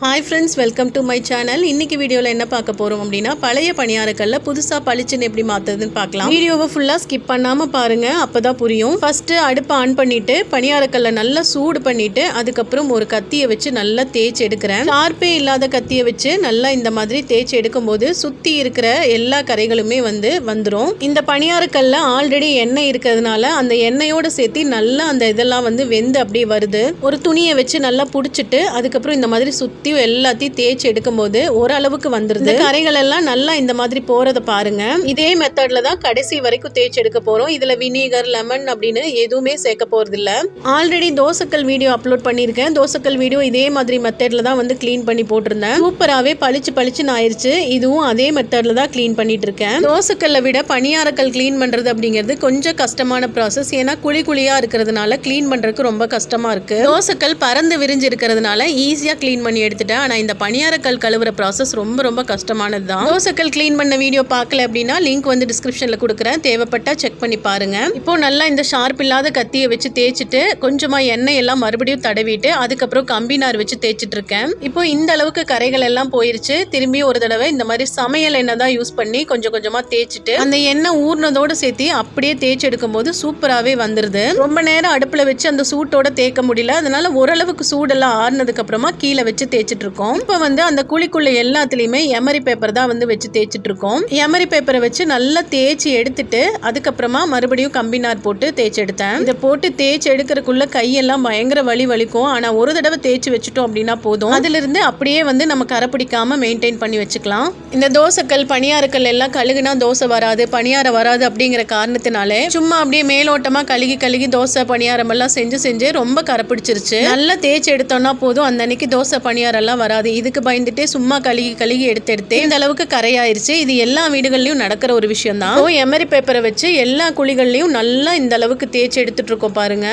Hi friends welcome to my channel இன்னைக்கு வீடியோவில் என்ன பார்க்க போகிறோம் அப்படின்னா பழைய பணியாரக்கல்ல புதுசாக பளிச்சுன்னு எப்படி மாற்றுறதுன்னு பார்க்கலாம். வீடியோவை ஃபுல்லாக ஸ்கிப் பண்ணாமல் பாருங்கள் அப்போ தான் புரியும். ஃபஸ்ட்டு அடுப்பை ஆன் பண்ணிட்டு பணியாரக்கல்ல நல்லா சூடு பண்ணிட்டு அதுக்கப்புறம் ஒரு கத்தியை வச்சு நல்லா தேய்ச்சி எடுக்கிறேன். ஷார்ப்பே இல்லாத கத்தியை வச்சு நல்லா இந்த மாதிரி தேய்ச்சி எடுக்கும்போது சுற்றி இருக்கிற எல்லா கரைகளுமே வந்து வந்துடும் இந்த பணியாரக்கல்ல ஆல்ரெடி எண்ணெய் இருக்கிறதுனால அந்த எண்ணெயோட சேர்த்து நல்லா அந்த இதெல்லாம் வந்து வெந்து அப்படியே வருது. ஒரு துணியை வச்சு நல்லா பிடிச்சிட்டு அதுக்கப்புறம் இந்த மாதிரி சுற்றி எல்லாத்தையும் தேய்ச்சி எடுக்கும்போது ஓரளவுக்கு வந்துருது. கரைகள் எல்லாம் நல்லா இந்த மாதிரி போறத பாருங்க. இதே மெத்தட்ல தான் கடைசி வரைக்கும் தேய்ச்சி எடுக்க போறோம். இதுல வினிகர் லெமன் அப்படின்னு எதுவுமே சேர்க்க போறது இல்ல ஆல்ரெடி தோசைக்கல் வீடியோ அப்லோட் பண்ணியிருக்கேன். தோசைக்கல் வீடியோ இதே மாதிரி மெத்தட்ல தான் வந்து க்ளீன் பண்ணி போட்டிருந்தேன். சூப்பராகவே பளிச்சு பளிச்சுன்னு ஆயிருச்சு. இதுவும் அதே மெத்தட்ல தான் க்ளீன் பண்ணிட்டு இருக்கேன். தோசைக்கல்லை விட பணியாரக்கல் க்ளீன் பண்றது அப்படிங்கிறது கொஞ்சம் கஷ்டமான ப்ராசஸ் ஏன்னா குழி குழியா இருக்கிறதுனால க்ளீன் பண்றதுக்கு ரொம்ப கஷ்டமா இருக்கு. தோசைக்கல் பறந்து விரிஞ்சு இருக்கிறதுனால ஈஸியா க்ளீன் பண்ணி எடுத்து எடுத்துட்டேன். ஆனால் இந்த பணியாரக்கல் கழுவுற ப்ராசஸ் ரொம்ப ரொம்ப கஷ்டமானது தான் தோசைக்கல் க்ளீன் பண்ண வீடியோ பார்க்கல அப்படின்னா லிங்க் வந்து டிஸ்கிரிப்ஷனில் கொடுக்குறேன். தேவைப்பட்டா செக் பண்ணி பாருங்கள் இப்போ நல்லா இந்த ஷார்ப் இல்லாத கத்தியை வச்சு தேய்ச்சிட்டு கொஞ்சமாக எண்ணெய் எல்லாம் மறுபடியும் தடவிட்டு அதுக்கப்புறம் கம்பி நார் வச்சு தேய்ச்சிட்டு இருக்கேன் இப்போ இந்த அளவுக்கு கரைகள் எல்லாம் போயிருச்சு. திரும்பி ஒரு தடவை இந்த மாதிரி சமையல் எண்ணெய் தான் யூஸ் பண்ணி கொஞ்சம் கொஞ்சமாக தேய்ச்சிட்டு அந்த எண்ணெய் ஊர்னதோடு சேர்த்து அப்படியே தேய்ச்சி எடுக்கும்போது சூப்பராகவே வந்துடுது ரொம்ப நேரம் அடுப்பில் வச்சு அந்த சூட்டோட தேய்க்க முடியல. அதனால ஓரளவுக்கு சூடெல்லாம் ஆறுனதுக்கு அப்புறமா கீழே வச்சு தேய்ச்சி இருக்கோம் இப்போ வந்து அந்த குழிக்குள்ள எல்லாத்துலேயுமே எமரி பேப்பர் தான் வந்து வச்சு தேய்ச்சிட்டு இருக்கோம் எமரி பேப்பரை வச்சு நல்லா தேய்ச்சி எடுத்துட்டு அதுக்கப்புறமா மறுபடியும் கம்பினார் போட்டு தேய்ச்சி எடுத்தேன் இதை போட்டு தேய்ச்சி எடுக்கிறதுக்குள்ள கையெல்லாம் பயங்கர வலி வலிக்கும். ஆனால் ஒரு தடவை தேய்ச்சி வச்சுட்டோம் அப்படின்னா போதும். அதிலிருந்து அப்படியே வந்து நம்ம கரை பிடிக்காமல் மெயின்டைன் பண்ணி வச்சுக்கலாம். இந்த தோசைக்கல் பணியாரக்கல் எல்லாம் கழுகுனா தோசை வராது பணியாரம் வராது அப்படிங்கிற காரணத்தினாலே சும்மா அப்படியே மேலோட்டமா கழுகி கழுகி தோசை பணியாரம் எல்லாம் செஞ்சு செஞ்சு ரொம்ப கரை பிடிச்சிருச்சு. நல்லா தேய்ச்சி எடுத்தோம்னா போதும். அந்த அன்னைக்கு தோசை பணியாரம் எல்லாம் வராது. இதுக்கு பயந்துட்டே சும்மா கழுகி கழுகி எடுத்து எடுத்து இந்த அளவுக்கு கரையாயிருச்சு. இது எல்லா வீடுகள்லயும் நடக்கிற ஒரு விஷயம் தான் எமரி பேப்பரை வச்சு எல்லா குழிகள்லயும் நல்லா இந்த அளவுக்கு தேய்ச்சி எடுத்துட்டு இருக்கோம் பாருங்க.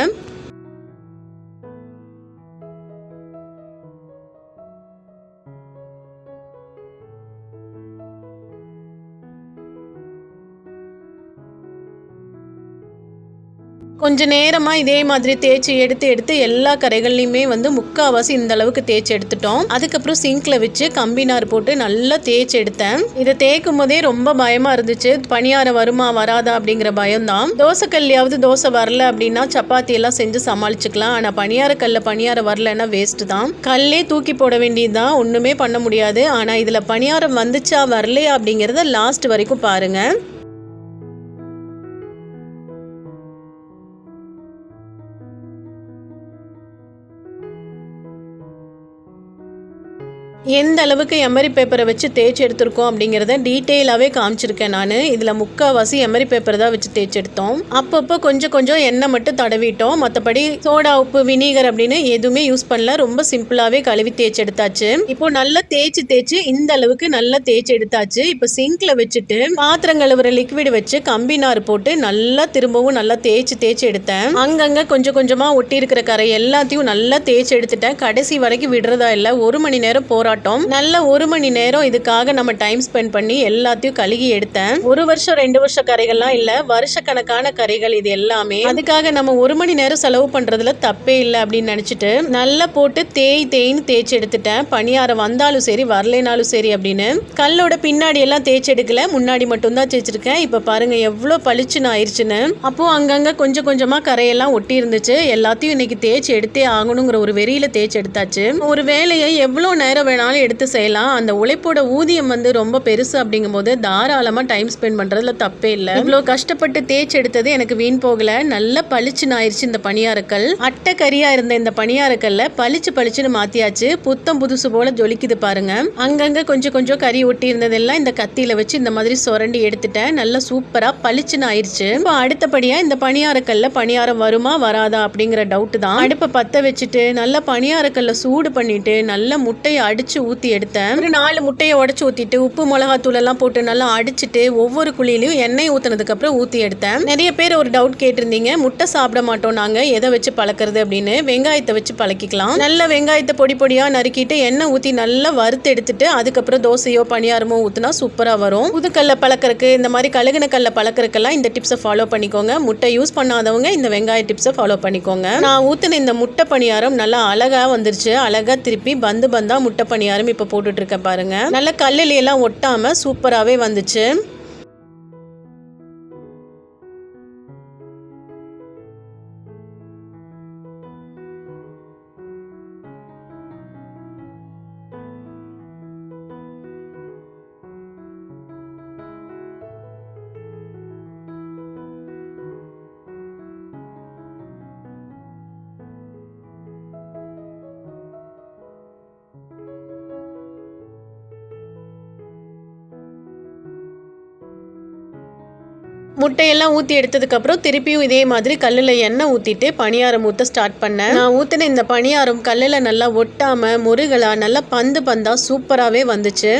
கொஞ்ச நேரமாக இதே மாதிரி தேய்ச்சி எடுத்து எடுத்து எல்லா கரைகள்லையுமே வந்து முக்கால்வாசி இந்த அளவுக்கு தேய்ச்சி எடுத்துட்டோம். அதுக்கப்புறம் சிங்க்ல வச்சு கம்பி நார் போட்டு நல்லா தேய்ச்சி எடுத்தேன். இதை தேய்க்கும் போதே ரொம்ப பயமா இருந்துச்சு. பணியாரம் வருமா வராதா அப்படிங்கிற பயம்தான். தோசைக்கல்லையாவது தோசை வரல அப்படின்னா சப்பாத்தி எல்லாம் செஞ்சு சமாளிச்சுக்கலாம். ஆனால் பணியாரக்கல்ல பணியாரம் வரலன்னா வேஸ்ட் தான். கல்லே தூக்கி போட வேண்டியதுதான். ஒன்றுமே பண்ண முடியாது. ஆனால் இதில் பணியாரம் வந்துச்சா வரலையா அப்படிங்கிறத லாஸ்ட் வரைக்கும் பாருங்க. எந்த அளவுக்கு எமரி பேப்பரை வச்சு தேய்ச்சி எடுத்திருக்கோம் அப்படிங்கிறத டீட்டெயிலாகவே காமிச்சிருக்கேன் நான். இதில் முக்கால்வாசி எமரி பேப்பர் தான் வச்சு தேய்ச்சி எடுத்தோம். அப்பப்போ கொஞ்சம் கொஞ்சம் எண்ணெய் மட்டும் தடவிட்டோம். மற்றபடி சோடா உப்பு வினிகர் அப்படின்னு எதுவுமே யூஸ் பண்ணல. ரொம்ப சிம்பிளாகவே கழுவி தேய்ச்சி எடுத்தாச்சு. இப்போ நல்லா தேய்ச்சி தேய்ச்சி இந்த அளவுக்கு நல்லா தேய்ச்சி எடுத்தாச்சு. இப்போ சிங்க்ல வச்சுட்டு பாத்திரம் கழுவுற லிக்விட் வச்சு கம்பி நார் போட்டு நல்லா திரும்பவும் நல்லா தேய்ச்சி தேய்ச்சி எடுத்தேன். அங்கங்கே கொஞ்சம் கொஞ்சமாக ஒட்டி இருக்கிற கரை எல்லாத்தையும் நல்லா தேய்ச்சி எடுத்துட்டேன். கடைசி வரைக்கும் விடுறதா இல்லை. ஒரு மணி நேரம் போராட்டம் நல்ல ஒரு மணி நேரம் இதுக்காக நம்ம டைம் ஸ்பெண்ட் பண்ணி எல்லாத்தையும் கழுகி எடுத்தேன். ஒரு வருஷம் ரெண்டு வருஷம் கரைகள்லாம் இல்ல. வருஷக்கணக்கான கரைகள் இது எல்லாமே. அதுக்காக நம்ம ஒரு மணி நேரம் செலவு பண்றதுல தப்பே இல்லை அப்படின்னு நினைச்சிட்டு நல்லா போட்டு தேய் தேய்ன்னு தேய்ச்சி எடுத்துட்டேன். பணியாரம் வந்தாலும் சரி வரலைனாலும் சரி அப்படின்னு. கல்லோட பின்னாடி எல்லாம் தேய்ச்சி எடுக்கல. முன்னாடி மட்டும்தான் தேய்ச்சிருக்கேன். இப்ப பாருங்க எவ்வளவு பளிச்சுன்னு ஆயிடுச்சுன்னு அப்போ அங்கங்க கொஞ்சம் கொஞ்சமா கரையெல்லாம் ஒட்டி இருந்துச்சு. எல்லாத்தையும் இன்னைக்கு தேய்ச்சி எடுத்தே ஆகணுங்கிற ஒரு வெறியில தேய்ச்சி எடுத்தாச்சு. ஒரு வேலையை எவ்வளவு நேரம் வேணாலும் எடுத்து செய்யலாம். அந்த உழைப்போட ஊதியம் வந்து ரொம்ப பெருசு அப்படிங்கும்போது தாராளமாக டைம் ஸ்பெண்ட் பண்ணுறதுல தப்பே இல்லை. இவ்வளோ கஷ்டப்பட்டு தேய்ச்சி எடுத்தது எனக்கு வீண் போகலை. நல்ல பளிச்சுன்னு ஆயிடுச்சு இந்த பணியாரக்கல். அட்டை கறியாக இருந்த இந்த பணியாரக்கல்ல பளிச்சு பளிச்சுன்னு மாற்றியாச்சு புத்தம் புதுசு போல் ஜொலிக்குது பாருங்க. அங்கங்கே கொஞ்சம் கொஞ்சம் கறி ஒட்டி இருந்ததெல்லாம் இந்த கத்தியில் வச்சு இந்த மாதிரி சுரண்டி எடுத்துட்டேன். நல்லா சூப்பராக பளிச்சுன்னு ஆயிடுச்சு இப்போ அடுத்தபடியாக இந்த பணியாரக்கல்ல பணியாரம் வருமா வராதா அப்படிங்கிற டவுட் தான். அடுப்பை பற்ற வச்சுட்டு நல்லா பணியாரக்கல்ல சூடு பண்ணிட்டு நல்ல முட்டையை அடிச்சு அடிச்சு ஊற்றி எடுத்தேன். ஒரு நாலு முட்டையை உடச்சி ஊற்றிட்டு உப்பு மிளகாத்தூள் எல்லாம் போட்டு நல்லா அடிச்சிட்டு ஒவ்வொரு குழியிலையும் எண்ணெய் ஊற்றினதுக்கப்புறம் ஊற்றி எடுத்தேன். நிறைய பேர் ஒரு டவுட் கேட்டிருந்தீங்க. முட்டை சாப்பிட மாட்டோம் நாங்கள் எதை வச்சு பழக்கிறது அப்படின்னு. வெங்காயத்தை வச்சு பழக்கிக்கலாம். நல்ல வெங்காயத்தை பொடி பொடியாக நறுக்கிட்டு எண்ணெய் ஊற்றி நல்லா வறுத்து எடுத்துட்டு அதுக்கப்புறம் தோசையோ பணியாரமோ ஊற்றினா சூப்பராக வரும். புதுக்கல்ல பழக்கறக்கு இந்த மாதிரி கழுகுன கல்ல பழக்கிறதுக்கெல்லாம் இந்த டிப்ஸை ஃபாலோ பண்ணிக்கோங்க. முட்டை யூஸ் பண்ணாதவங்க இந்த வெங்காய டிப்ஸை ஃபாலோ பண்ணிக்கோங்க. நான் ஊற்றின இந்த முட்டை பணியாரம் நல்லா அழகாக வந்துருச்சு. அழகாக திருப்பி பந்து பந்தாக முட்டை பணியாரம் இப்போ போட்டுட்டு பாருங்கள் பாருங்க. நல்ல எல்லாம் ஒட்டாமல் சூப்பராகவே வந்துச்சு. முட்டையெல்லாம் ஊற்றி எடுத்ததுக்கப்புறம் திருப்பியும் இதே மாதிரி கல்லில் எண்ணெய் ஊற்றிட்டு பணியாரம் ஊற்ற ஸ்டார்ட் பண்ணேன். நான் ஊற்றின இந்த பணியாரம் கல்லில் நல்லா ஒட்டாமல் முருகலாக நல்லா பந்து பந்தாக சூப்பராகவே வந்துச்சு.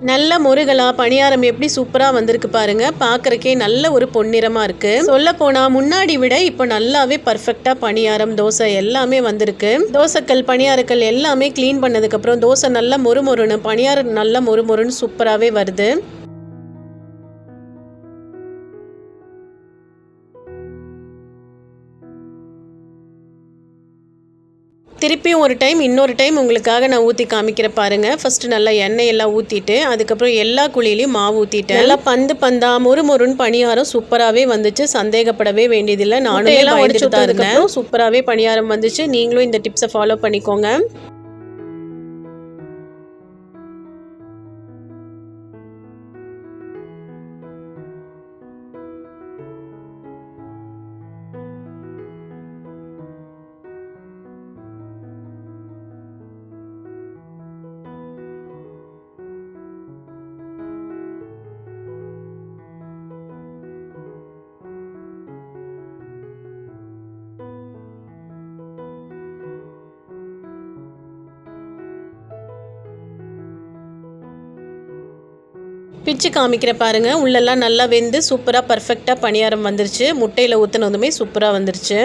நல்ல முருகலா பணியாரம் எப்படி சூப்பராக வந்திருக்கு பாருங்க. பார்க்குறக்கே நல்ல ஒரு பொன்னிறமாக இருக்கு. சொல்ல போனா முன்னாடி விட இப்போ நல்லாவே பர்ஃபெக்டாக பணியாரம் தோசை எல்லாமே வந்திருக்கு. தோசைக்கல் பணியாரக்கல் எல்லாமே க்ளீன் பண்ணதுக்கப்புறம் தோசை நல்லா மொறுமொறுன்னு பணியாரம் நல்லா மொறுமொறுன்னு சூப்பராகவே வருது. திருப்பியும் ஒரு டைம் இன்னொரு டைம் உங்களுக்காக நான் ஊற்றி காமிக்கிற பாருங்க. ஃபர்ஸ்ட் நல்லா எண்ணெய் எல்லாம் ஊற்றிட்டு அதுக்கப்புறம் எல்லா குழியிலையும் மாவு ஊற்றிட்டேன் நல்லா பந்து பந்தா மொறு மொறுன்னு பணியாரம் சூப்பராகவே வந்துச்சு. சந்தேகப்படவே வேண்டியதில்லை. நானும் எல்லாம் உடச்சு தான் இருந்தேன். சூப்பராகவே பணியாரம் வந்துச்சு. நீங்களும் இந்த டிப்ஸை ஃபாலோ பண்ணிக்கோங்க. பிச்சு காமிக்கிற பாருங்கள் உள்ளெல்லாம் நல்லா வெந்து சூப்பராக பர்ஃபெக்டாக பணியாரம் வந்துருச்சு. முட்டையில் ஊற்றுனதுமே சூப்பராக வந்துருச்சு.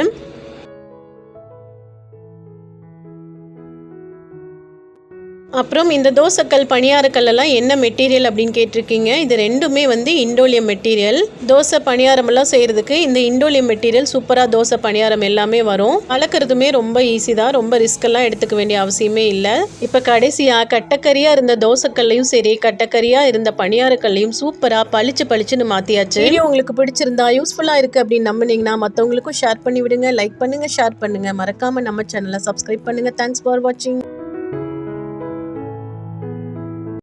அப்புறம் இந்த தோசைக்கல் பணியாரக்கல்லாம் என்ன மெட்டீரியல் அப்படின்னு கேட்டிருக்கீங்க? இது ரெண்டுமே வந்து இண்டோலியம் மெட்டீரியல். தோசை பணியாரமெல்லாம் செய்கிறதுக்கு இந்த இண்டோலியம் மெட்டீரியல் சூப்பராக தோசை பணியாரம் எல்லாமே வரும். வளர்க்குறதுமே ரொம்ப ஈஸி தான். ரொம்ப ரிஸ்க்கெல்லாம் எடுத்துக்க வேண்டிய அவசியமே இல்லை. இப்போ கடைசியாக கட்டக்கரியாக இருந்த தோசைக்கல்லையும் சரி கட்டக்கரியாக இருந்த பணியாரக்கல்லையும் சூப்பராக பளிச்சு பளிச்சுன்னு மாற்றியாச்சு வீடியோ உங்களுக்கு பிடிச்சிருந்தா யூஸ்ஃபுல்லாக இருக்குது அப்படின்னு நம்பினீங்கன்னா மற்றவங்களுக்கும் ஷேர் பண்ணி விடுங்க. லைக் பண்ணுங்கள் ஷேர் பண்ணுங்கள் மறக்காமல் நம்ம சேனலை சப்ஸ்கிரைப் பண்ணுங்க. தேங்க்ஸ் ஃபார் வாட்சிங்